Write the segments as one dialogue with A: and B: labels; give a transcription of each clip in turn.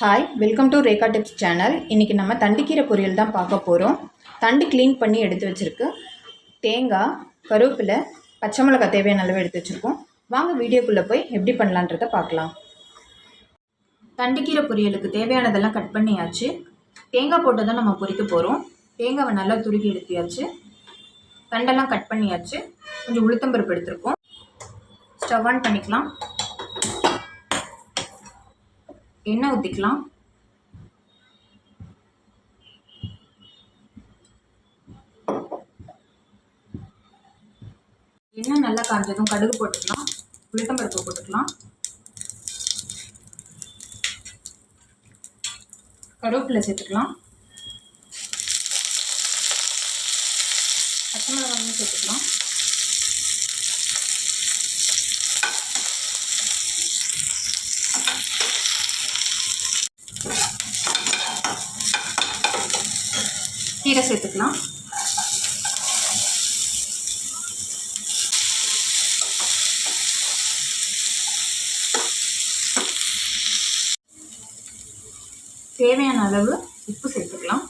A: Hi welcome to Rekha tips channel இன்றைக்கி நம்ம தண்டுக்கீரை பொரியல் தான் பார்க்க போகிறோம் தண்டு க்ளீன் பண்ணி எடுத்து வச்சுருக்கு. தேங்காய் கருவேப்பிலை பச்சை மிளகாய் தேவையான அளவு எடுத்து வச்சுருக்கோம். வாங்க வீடியோக்குள்ளே போய் எப்படி பண்ணலான்றதை பார்க்கலாம். தண்டுக்கீரை பொரியலுக்கு தேவையானதெல்லாம் கட் பண்ணியாச்சு. தேங்காய் போட்டு தான் நம்ம பொரிக்க போகிறோம் தேங்காவை நல்லா துருக்கி எடுத்தியாச்சு. தண்டெல்லாம் கட் பண்ணியாச்சு. கொஞ்சம் உளுத்தம்பருப்பு எடுத்துருக்கோம். ஸ்டவ் ஆன் பண்ணிக்கலாம். எண்ணெய் ஊற்றிக்கலாம் எண்ணெய் நல்லா காஞ்சதும் கடுகு போட்டுக்கலாம். உளுத்தம்பருப்பு போட்டுக்கலாம். கருவேப்பிலை சேர்த்துக்கலாம். பச்சை மிளகாயும் சேர்த்துக்கலாம். கீரை சேர்த்துக்கலாம். தேவையான அளவு உப்பு சேர்த்துக்கலாம்.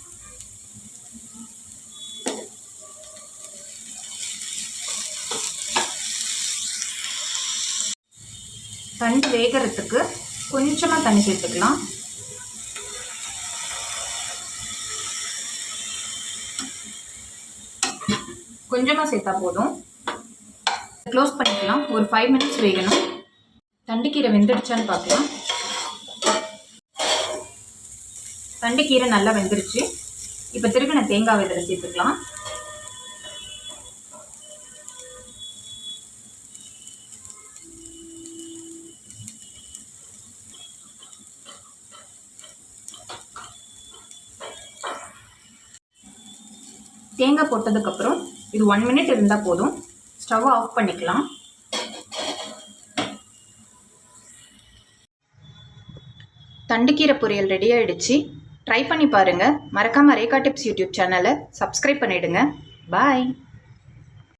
A: தண்ணி வேகிறதுக்கு கொஞ்சமாக தண்ணி சேர்த்துக்கலாம். கொஞ்சமாக சேர்த்தா போதும். க்ளோஸ் பண்ணிக்கலாம். ஒரு ஃபைவ் மினிட்ஸ் வேகணும். தண்டுக்கீரை வெந்துடுச்சான்னு பார்க்கலாம். தண்டுக்கீரை நல்லா வெந்துருச்சு. இப்போ திருக்கின தேங்காய் இதில் சேர்த்துக்கலாம். தேங்காய் போட்டதுக்கப்புறம் இது ஒன் மினிட் இருந்தால் போதும். ஸ்டவ் ஆஃப் பண்ணிக்கலாம். தண்டுக்கீரை பொரியல் ரெடி ஆகிடுச்சு ட்ரை பண்ணி பாருங்கள் மறக்காமல் ரேகா டிப்ஸ் யூடியூப் சேனலை சப்ஸ்கிரைப் பண்ணிவிடுங்க பாய்